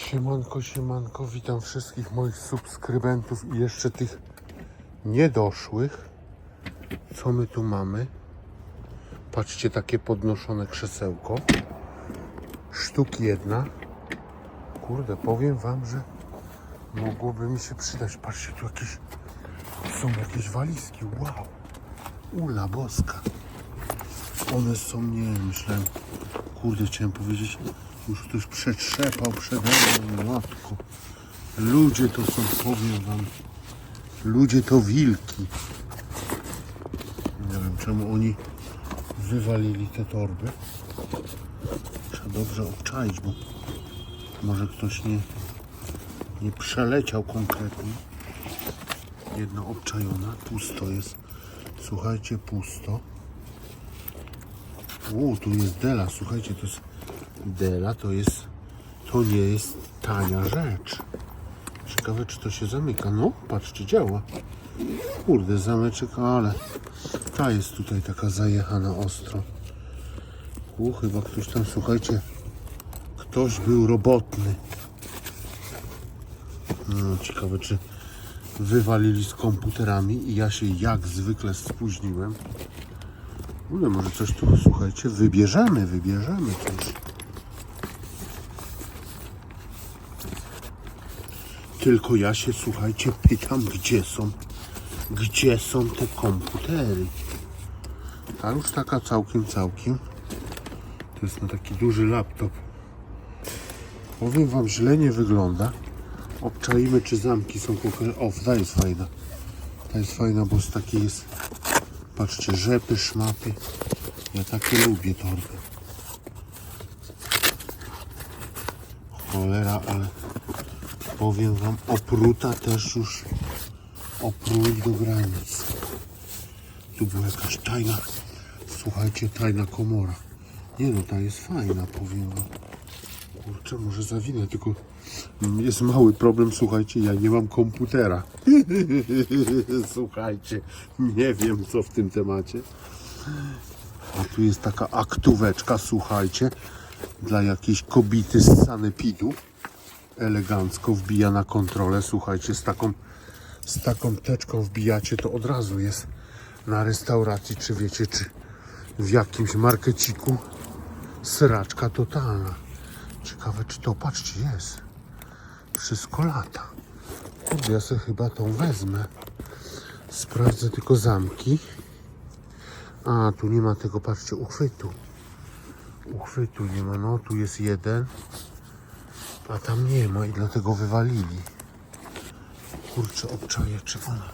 Siemanko, siemanko, witam wszystkich moich subskrybentów i jeszcze tych niedoszłych. Co my tu mamy? Patrzcie, takie podnoszone krzesełko. Sztuk jedna. Kurde, powiem wam, że mogłoby mi się przydać. Patrzcie, tu jakieś są jakieś walizki. Wow. Ula boska. One są, nie myślałem, kurde, chciałem powiedzieć, już ktoś przetrzepał przede mną, matko. Ludzie to są, powiem wam, ludzie to wilki. Nie wiem, czemu oni wywalili te torby. Trzeba dobrze obczaić, bo może ktoś nie, nie przeleciał konkretnie. Jedna obczajona, pusto jest. Słuchajcie, pusto. U, tu jest Dela, słuchajcie, to jest Dela, to jest, to nie jest tania rzecz. Ciekawe, czy to się zamyka. No, patrzcie, działa. Kurde, zameczek, ale ta jest tutaj taka zajechana ostro. U, chyba ktoś tam, słuchajcie, ktoś był robotny. No, ciekawe, czy wywalili z komputerami i ja się jak zwykle spóźniłem. Ale może coś tu, słuchajcie, wybierzemy, wybierzemy coś. Tylko ja się, słuchajcie, pytam, gdzie są, gdzie są te komputery. Ta już taka całkiem, całkiem. To jest na taki duży laptop. Powiem wam, źle nie wygląda. Obczaimy, czy zamki są pokręcone. O, ta jest fajna. Ta jest fajna, bo z takiej jest Patrzcie, rzepy, szmaty. Ja takie lubię torby. Cholera, ale powiem wam, opruta też już oprój do granic. Tu była jakaś tajna, słuchajcie, tajna komora. Nie no, ta jest fajna, powiem wam. Kurczę, może zawinę, tylko jest mały problem, słuchajcie, ja nie mam komputera. słuchajcie, nie wiem co w tym temacie. A tu jest taka aktóweczka, słuchajcie, dla jakiejś kobity z sanepidu. Elegancko wbija na kontrolę, słuchajcie, z taką, z taką teczką wbijacie, to od razu jest na restauracji, czy wiecie, czy w jakimś markeciku sraczka totalna. Ciekawe, czy to, patrzcie, jest. Wszystko lata. Kurde, ja sobie chyba tą wezmę. Sprawdzę tylko zamki. A, tu nie ma tego, patrzcie, uchwytu. Uchwytu nie ma, no tu jest jeden. A tam nie ma i dlatego wywalili. Kurczę, obczaję, czy ona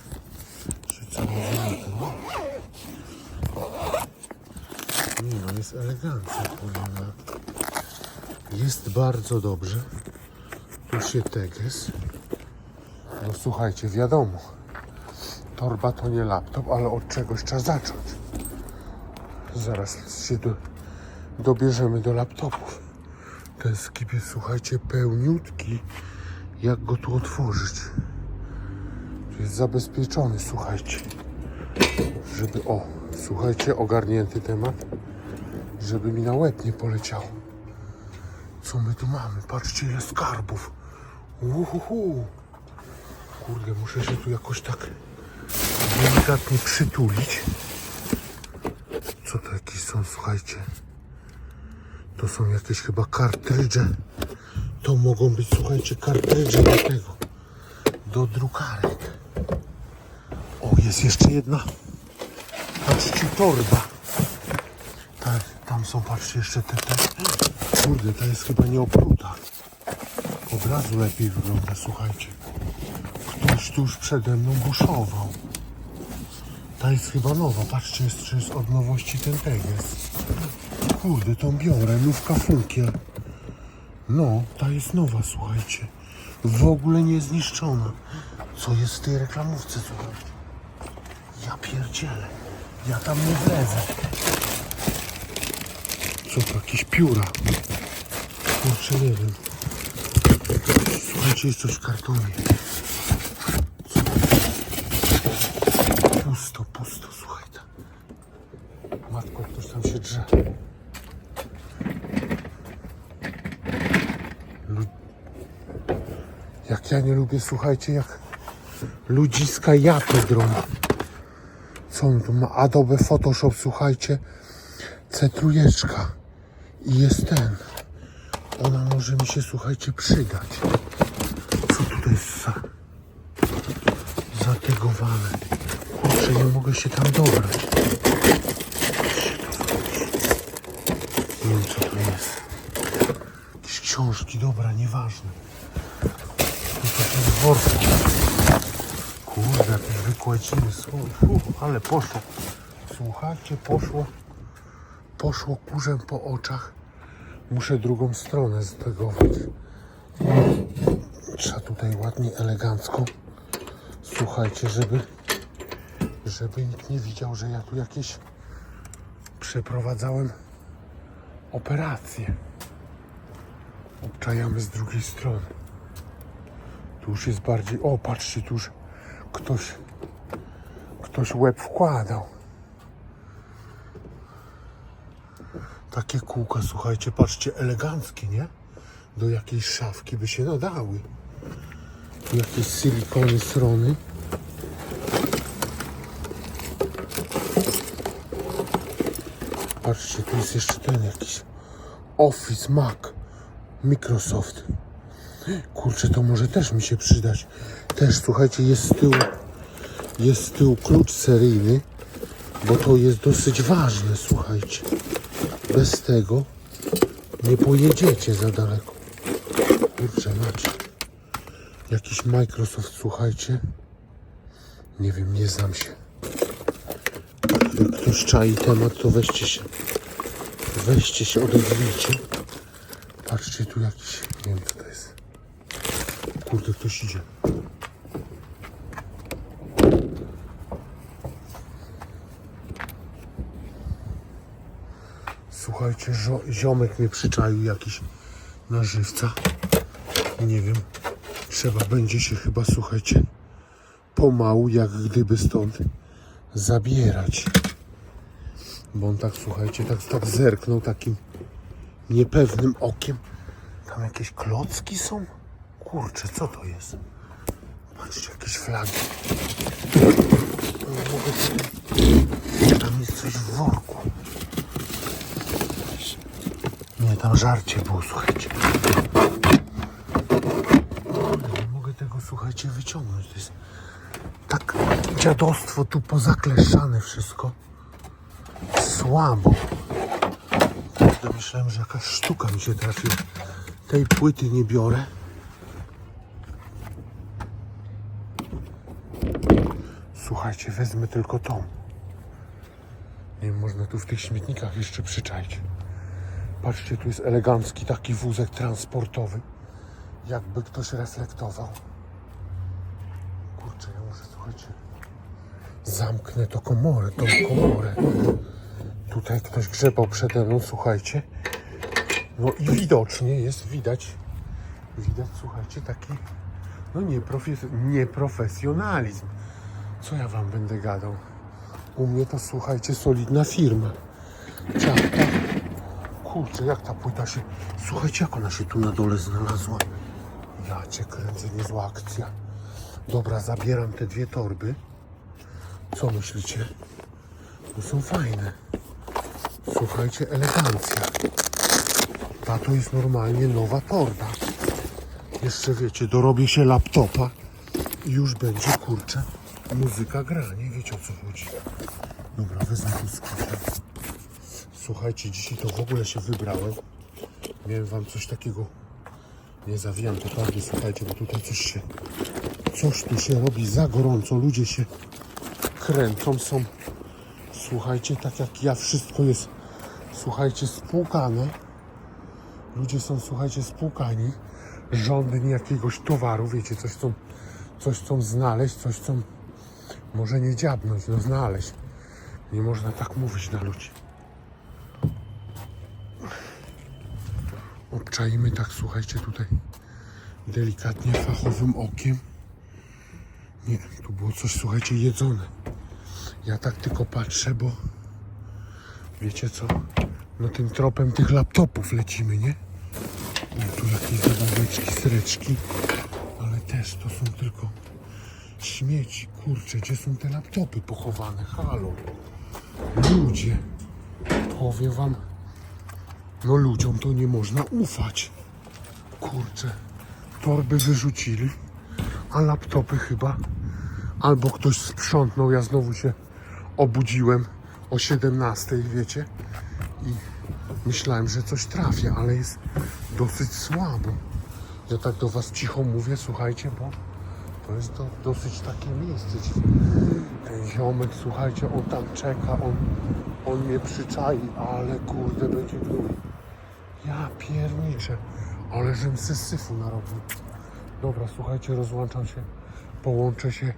się cała wynika. Nie no, jest elegancja, wam. Jest bardzo dobrze. Tu się teges. No słuchajcie, wiadomo. Torba to nie laptop, ale od czegoś trzeba zacząć. Zaraz się do, dobierzemy do laptopów. Ten skip jest, słuchajcie, pełniutki. Jak go tu otworzyć? Tu jest zabezpieczony, słuchajcie. Żeby, o, słuchajcie, ogarnięty temat. Żeby mi na łeb nie poleciało. Co my tu mamy? Patrzcie ile skarbów. Uhuhu. Kurde, muszę się tu jakoś tak delikatnie przytulić. Co to jakieś są, słuchajcie? To są jakieś chyba kartrydże. To mogą być, słuchajcie, kartrydże do tego. Do drukarek. O, jest jeszcze jedna. Patrzcie, torba. Tak, tam są, patrzcie, jeszcze te, te. Kurde, ta jest chyba nieopruta. Od razu lepiej wygląda, słuchajcie. Ktoś tu już przede mną buszował. Ta jest chyba nowa. Patrzcie, jest, czy jest od nowości ten teges. Kurde, tą biorę. Nówka funkiel. No, ta jest nowa, słuchajcie. W ogóle nie zniszczona. Co jest w tej reklamówce, słuchajcie? Ja pierdzielę. Ja tam nie wlezę. Co to, jakieś pióra? Kurczę, nie wiem. Słuchajcie, jest coś w kartonie. Co? Pusto, pusto, słuchajcie. Matko, ktoś tam się drze. Lu- Jak ja nie lubię, słuchajcie, jak ludziska japy drą. Co on tu ma? Adobe Photoshop, słuchajcie. C3 i jest ten. Ona może mi się, słuchajcie, przydać. Co tutaj jest za... zategowane? Kurczę, nie mogę się tam dobrać. Nie wiem, co to jest. Jakieś książki, dobra, nieważne. Worku. Kurde, jakieś wykładziny są. Ale poszło. Słuchajcie, poszło. Poszło kurzem po oczach. Muszę drugą stronę ztegować. Trzeba tutaj ładnie, elegancko. Słuchajcie, żeby żeby nikt nie widział, że ja tu jakieś przeprowadzałem operacje. Obczajamy z drugiej strony. Tu już jest bardziej. O, patrzcie, tu już ktoś ktoś łeb wkładał. Takie kółka, słuchajcie, patrzcie, eleganckie, nie? Do jakiejś szafki by się nadały. Tu jakieś silikony, strony. Patrzcie, tu jest jeszcze ten jakiś Office Mac Microsoft. Kurczę, to może też mi się przydać. Też, słuchajcie, jest z tyłu jest z tyłu klucz seryjny, bo to jest dosyć ważne, słuchajcie. Bez tego nie pojedziecie za daleko. Kurczę, macie. Jakiś Microsoft, słuchajcie. Nie wiem, nie znam się. Jak ktoś czai temat, to weźcie się. Weźcie się, odezwijcie. Patrzcie, tu jakiś, nie wiem co to jest. Kurde, ktoś idzie. Słuchajcie, ziomek mnie przyczaił jakiś na żywca. Nie wiem. Trzeba będzie się chyba, słuchajcie, pomału, jak gdyby stąd zabierać. Bo on tak, słuchajcie, tak, tak zerknął takim niepewnym okiem. Tam jakieś klocki są? Kurczę, co to jest? Patrzcie, jakieś flagi. Tam jest coś w worku. Nie, tam żarcie było, słuchajcie. Nie mogę tego, słuchajcie, wyciągnąć. To jest tak dziadostwo tu pozakleszczane wszystko. Słabo. Myślałem, że jakaś sztuka mi się trafiła. Tej płyty nie biorę. Słuchajcie, wezmę tylko tą. Nie wiem, można tu w tych śmietnikach jeszcze przyczaić. Patrzcie, tu jest elegancki taki wózek transportowy. Jakby ktoś reflektował. Kurczę, ja muszę, słuchajcie, zamknę to komorę, tą komorę. Tutaj ktoś grzebał przede mną, słuchajcie. No i widocznie jest, widać, widać, słuchajcie, taki, no nieprofes- nieprofesjonalizm. Co ja wam będę gadał? U mnie to, słuchajcie, solidna firma. Ciapka. Kurczę, jak ta płyta się... Słuchajcie, jak ona się tu na dole znalazła. Ja cię kręcę, niezła akcja. Dobra, zabieram te dwie torby. Co myślicie? To są fajne. Słuchajcie, elegancja. Ta to jest normalnie nowa torba. Jeszcze wiecie, dorobię się laptopa i już będzie, kurczę, muzyka gra. Nie wiecie o co chodzi. Dobra, wezmę tu. Słuchajcie, dzisiaj to w ogóle się wybrałem. Miałem wam coś takiego. Nie zawijam to bardziej, słuchajcie, bo tutaj coś się. Coś tu się robi za gorąco. Ludzie się kręcą, są. Słuchajcie, tak jak ja, wszystko jest, słuchajcie, spłukane. Ludzie są, słuchajcie, spłukani. Żądni jakiegoś towaru, wiecie, coś chcą, coś chcą znaleźć, coś chcą, może nie dziabnąć, no znaleźć. Nie można tak mówić na ludzi. Obczajmy tak, słuchajcie, tutaj delikatnie, fachowym okiem. Nie, tu było coś, słuchajcie, jedzone. Ja tak tylko patrzę, bo wiecie co? No tym tropem tych laptopów lecimy, nie? No tu jakieś zabaweczki, sreczki, ale To są tylko śmieci. Kurczę, gdzie są te laptopy pochowane? Halo. Ludzie. Powiem wam. No ludziom to nie można ufać. Kurczę. Torby wyrzucili, a laptopy chyba albo ktoś sprzątnął. Ja znowu się obudziłem o 17, wiecie? I myślałem, że coś trafię, ale jest dosyć słabo. Ja tak do was cicho mówię, słuchajcie, bo to jest do, dosyć takie miejsce. Ten ziomek, słuchajcie, on tam czeka, on, on mnie przyczai, ale kurde, będzie gnój. Ja pierniczę, ale żem syfu narobił. Dobra, słuchajcie, rozłączam się, połączę się.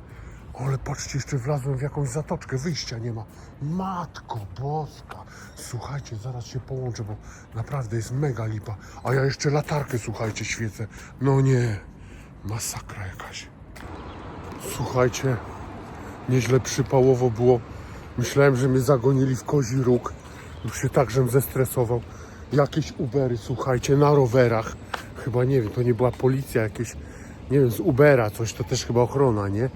Ale patrzcie, jeszcze wlazłem w jakąś zatoczkę, wyjścia nie ma. Matko boska. Słuchajcie, zaraz się połączę, bo naprawdę jest mega lipa. A ja jeszcze latarkę, słuchajcie, świecę. No nie, masakra jakaś. Słuchajcie, nieźle przypałowo było. Myślałem, że mnie zagonili w kozi róg. Już się tak, żem zestresował. Jakieś Ubery, słuchajcie, na rowerach. Chyba, nie wiem, to nie była policja, jakieś, nie wiem, z Ubera coś, to też chyba ochrona, nie?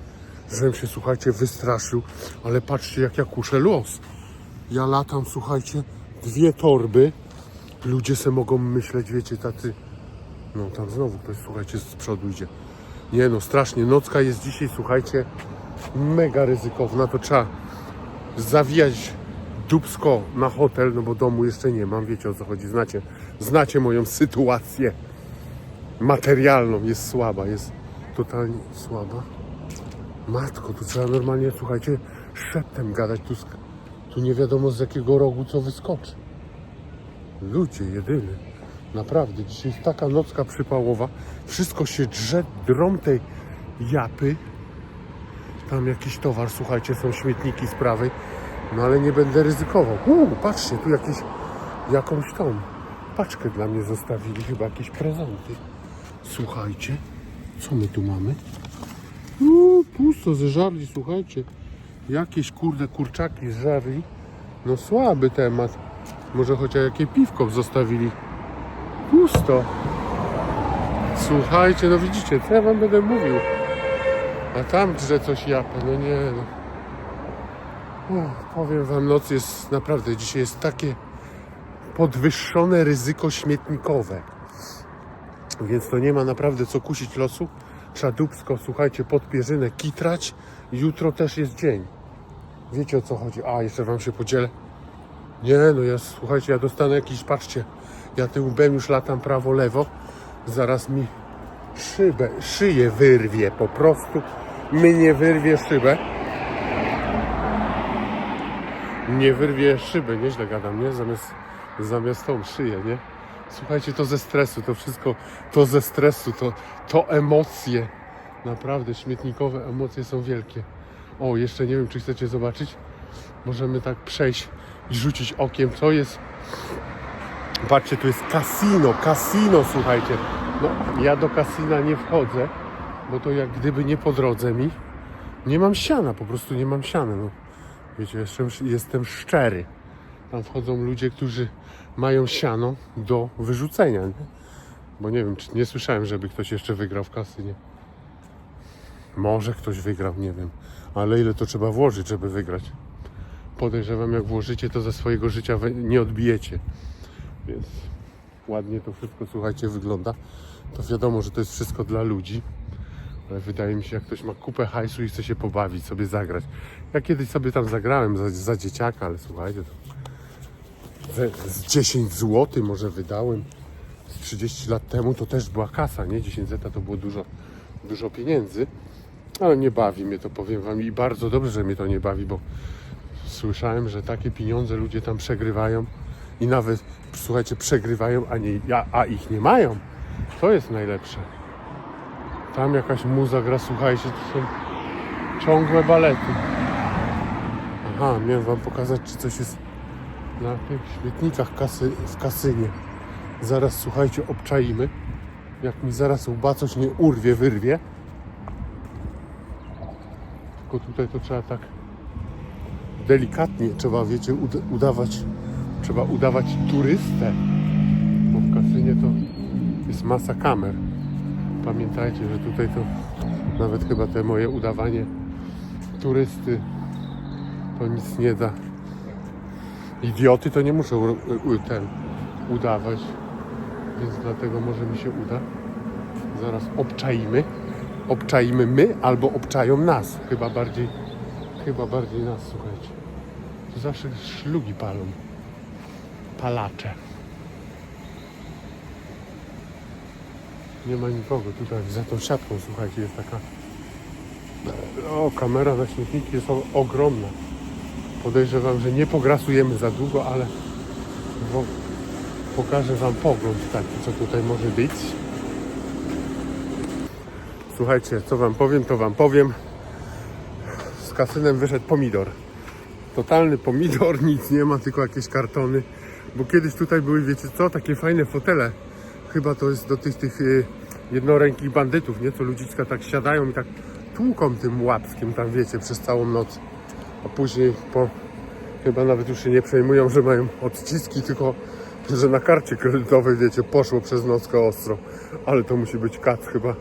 Żebym się, słuchajcie, wystraszył. Ale patrzcie, jak ja kuszę los. Ja latam, słuchajcie, dwie torby. Ludzie se mogą myśleć, wiecie, tacy... No, tam znowu ktoś, słuchajcie, z przodu idzie. Nie no, strasznie. Nocka jest dzisiaj, słuchajcie, mega ryzykowna. To trzeba zawijać dubsko na hotel, no bo domu jeszcze nie mam. Wiecie o co chodzi. Znacie, znacie moją sytuację materialną. Jest słaba, jest totalnie słaba. Matko, tu trzeba normalnie, słuchajcie, szeptem gadać. Tu, tu nie wiadomo z jakiego rogu co wyskoczy. Ludzie, jedyny. Naprawdę, dzisiaj jest taka nocka przypałowa. Wszystko się drze, drą tej japy. Tam jakiś towar, słuchajcie, są śmietniki z prawej. No ale nie będę ryzykował. Uuu, patrzcie, tu jakieś, jakąś tą paczkę dla mnie zostawili. Chyba jakieś prezenty. Słuchajcie, co my tu mamy? Uuu, pusto, zeżarli, słuchajcie. Jakieś kurde kurczaki zżarli. No słaby temat. Może chociaż jakie piwko zostawili. Pusto. Słuchajcie, no widzicie, co ja wam będę mówił? A tam drze coś japę, no nie no. Powiem wam, noc jest naprawdę, dzisiaj jest takie podwyższone ryzyko śmietnikowe. Więc to nie ma naprawdę co kusić losu. Trzeba dubsko, słuchajcie, pod pierzynę kitrać. Jutro też jest dzień. Wiecie o co chodzi? A, jeszcze wam się podzielę. Nie, no ja, słuchajcie, ja dostanę jakiś, patrzcie, ja tym łbem już latam prawo, lewo. Zaraz mi szybę, szyję wyrwie po prostu. Mnie wyrwie szybę. Nie wyrwie szyby, nieźle gadam, nie? Zamiast, zamiast tą szyję, nie? Słuchajcie, to ze stresu, to wszystko, to ze stresu, to, to emocje. Naprawdę, śmietnikowe emocje są wielkie. O, jeszcze nie wiem, czy chcecie zobaczyć. Możemy tak przejść i rzucić okiem, co jest. Patrzcie, tu jest kasino, kasino, słuchajcie. No, ja do kasina nie wchodzę, bo to jak gdyby nie po drodze mi. Nie mam siana, po prostu nie mam siana. No. Wiecie, jestem, jestem szczery. Tam wchodzą ludzie, którzy mają siano do wyrzucenia. Nie? Bo nie wiem, czy nie słyszałem, żeby ktoś jeszcze wygrał w kasynie. Może ktoś wygrał, nie wiem. Ale ile to trzeba włożyć, żeby wygrać? Podejrzewam, jak włożycie, to ze swojego życia nie odbijecie. Więc ładnie to wszystko, słuchajcie, wygląda. To wiadomo, że to jest wszystko dla ludzi. Ale wydaje mi się, jak ktoś ma kupę hajsu i chce się pobawić, sobie zagrać. Ja kiedyś sobie tam zagrałem za, za dzieciaka, ale słuchajcie, to z 10 zł może wydałem. Z 30 lat temu to też była kasa, nie? 10 zeta to było dużo, dużo pieniędzy. Ale nie bawi mnie to, powiem wam. I bardzo dobrze, że mnie to nie bawi, bo słyszałem, że takie pieniądze ludzie tam przegrywają i nawet, słuchajcie, przegrywają, a, nie, a, a ich nie mają. To jest najlepsze. Tam jakaś muza gra, słuchajcie, to są ciągłe balety. Aha, miałem wam pokazać, czy coś jest na tych śmietnikach kasy, w kasynie. Zaraz, słuchajcie, obczaimy. Jak mi zaraz łba coś nie urwie, wyrwie. Tylko tutaj to trzeba tak delikatnie, trzeba, wiecie, ud- udawać, trzeba udawać turystę. Bo w kasynie to jest masa kamer. Pamiętajcie, że tutaj to Nawet chyba te moje udawanie turysty to nic nie da. Idioty to nie muszą u- u- ten udawać, więc dlatego może mi się uda. Zaraz obczaimy. Obczaimy my albo obczają nas. Chyba bardziej, chyba bardziej nas, słuchajcie. Tu zawsze szlugi palą. Palacze. Nie ma nikogo tutaj za tą siatką, słuchajcie, jest taka. O, kamera na śmietniki jest ogromna. Podejrzewam, że nie pograsujemy za długo, ale wo- pokażę Wam pogląd taki, co tutaj może być. Słuchajcie, co Wam powiem, to Wam powiem. Kasynem wyszedł pomidor. Totalny pomidor, nic nie ma, tylko jakieś kartony. Bo kiedyś tutaj były, wiecie co, takie fajne fotele. Chyba to jest do tych, tych y, jednorękich bandytów, nie? Co ludziska tak siadają i tak tłuką tym łapskiem tam, wiecie, przez całą noc. A później po, chyba nawet już się nie przejmują, że mają odciski, tylko że na karcie kredytowej, wiecie, poszło przez nockę ostro. Ale to musi być kat chyba.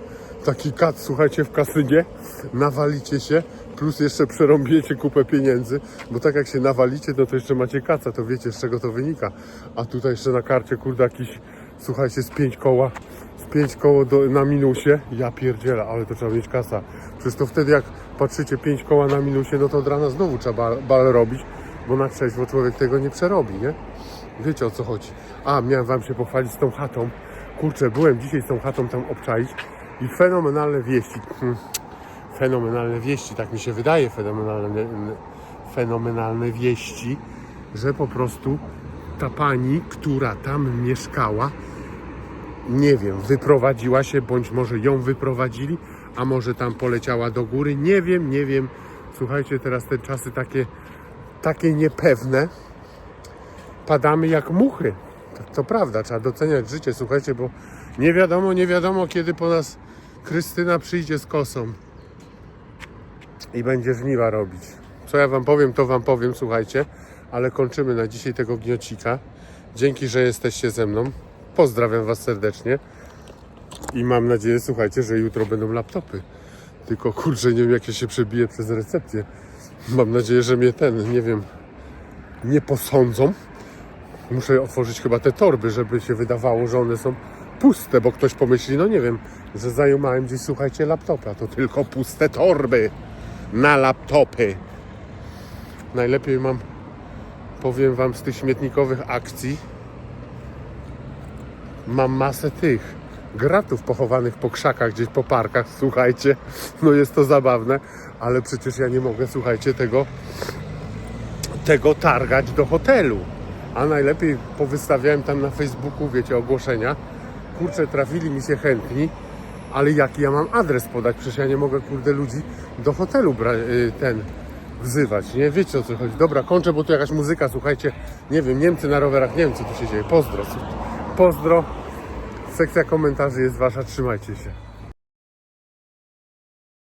Taki kat, słuchajcie, w kasynie, nawalicie się, plus jeszcze przerąbiecie kupę pieniędzy, bo tak jak się nawalicie, no to jeszcze macie kaca, to wiecie z czego to wynika. A tutaj jeszcze na karcie, kurde, jakiś, słuchajcie, z pięć koła, z pięć koło do, na minusie, ja pierdzielę, ale to trzeba mieć kasa. Przecież to wtedy jak patrzycie pięć koła na minusie, no to od rana znowu trzeba bal, bal robić, bo na trzeźwo człowiek tego nie przerobi, nie? Wiecie o co chodzi. A, miałem wam się pochwalić z tą chatą. Kurczę, byłem dzisiaj z tą chatą tam obczaić i fenomenalne wieści. Hmm. Fenomenalne wieści, tak mi się wydaje, fenomenalne, fenomenalne wieści, że po prostu ta pani, która tam mieszkała, nie wiem, wyprowadziła się, bądź może ją wyprowadzili, a może tam poleciała do góry. Nie wiem, nie wiem. Słuchajcie, teraz te czasy takie, takie niepewne. Padamy jak muchy. To, to prawda, trzeba doceniać życie, słuchajcie, bo nie wiadomo, nie wiadomo, kiedy po nas Krystyna przyjdzie z kosą i będzie żniwa robić. Co ja wam powiem, to wam powiem, słuchajcie, ale kończymy na dzisiaj tego gniocika. Dzięki, że jesteście ze mną. Pozdrawiam was serdecznie i mam nadzieję, słuchajcie, że jutro będą laptopy. Tylko kurczę, nie wiem jak ja się przebiję przez recepcję. Mam nadzieję, że mnie ten, nie wiem, nie posądzą. Muszę otworzyć chyba te torby, żeby się wydawało, że one są puste, bo ktoś pomyśli, no nie wiem, że zajumałem gdzieś, słuchajcie, laptopa. To tylko puste torby na laptopy. Najlepiej mam, powiem wam, z tych śmietnikowych akcji mam masę tych gratów pochowanych po krzakach, gdzieś po parkach, słuchajcie, no jest to zabawne, ale przecież ja nie mogę, słuchajcie, tego tego targać do hotelu. A najlepiej powystawiałem tam na Facebooku, wiecie, ogłoszenia. Kurczę, trafili mi się chętni, ale jaki ja mam adres podać? Przecież ja nie mogę, kurde, ludzi do hotelu y, ten wzywać, nie? Wiecie o co chodzi. Dobra, kończę, bo tu jakaś muzyka, słuchajcie, nie wiem, Niemcy na rowerach, nie wiem co tu się dzieje. Pozdro. Pozdro. Sekcja komentarzy jest wasza, trzymajcie się.